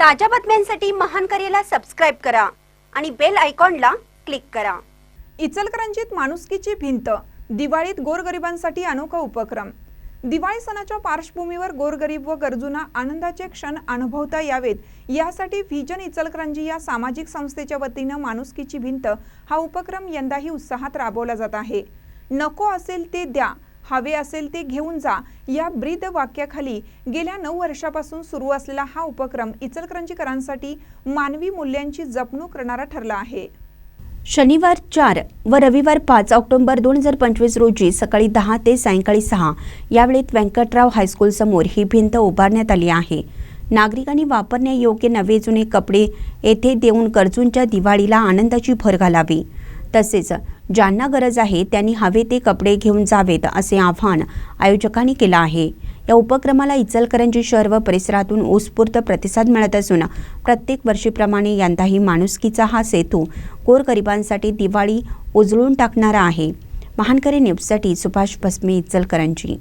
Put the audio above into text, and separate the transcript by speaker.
Speaker 1: ताज्या बातम्यांसाठी महान करेला सबस्क्राईब करा आणि बेल आयकॉनला क्लिक करा.
Speaker 2: इचलकरंजीत माणुसकीची भिंत दिवाळीत गोरगरिबांसाठी अनोखा उपक्रम. दिवाळी सणाच्या पार्श्वभूमीवर गोरगरीब व गरजूंना आनंदाचे क्षण अनुभवता यावेत. यासाठी व्हिजन इचलकरंजी या सामाजिक संस्थेच्या वतीनं माणुसकीची भिंत हा उपक्रम यंदाही उत्साहात राबवला जात आहे. नको असेल ते द्या हवे असेल ते घेऊन जा. या ब्रीद वाक्याखाली गेल्या नऊ वर्षापासून सुरू असलेला हा उपक्रम इचलकरंजीकरांसाठी मानवी मूल्यांची जपणूक करणारा ठरला आहे.
Speaker 1: शनिवार चार व रविवार पाच ऑक्टोबर दोन हजार पंचवीस रोजी सकाळी दहा ते सायंकाळी सहा यावेळेत व्यंकटराव हायस्कूल समोर ही भिंत उभारण्यात आली आहे. नागरिकांनी वापरण्यायोग्य नवे जुने कपडे येथे देऊन गरजूंच्या दिवाळीला आनंदाची भर घालावी. तसेच ज्यांना गरज आहे त्यांनी हवे ते कपडे घेऊन जावेत असे आव्हान आयोजकांनी केलं आहे. या उपक्रमाला इचलकरंजी शहर व परिसरातून उत्स्फूर्त प्रतिसाद मिळत असून प्रत्येक वर्षीप्रमाणे यंदाही माणुसकीचा हा सेतू गोरगरिबांसाठी दिवाळी उजळून टाकणारा आहे. महानकरी न्यूजसाठी सुभाष भस्मे इचलकरंजी.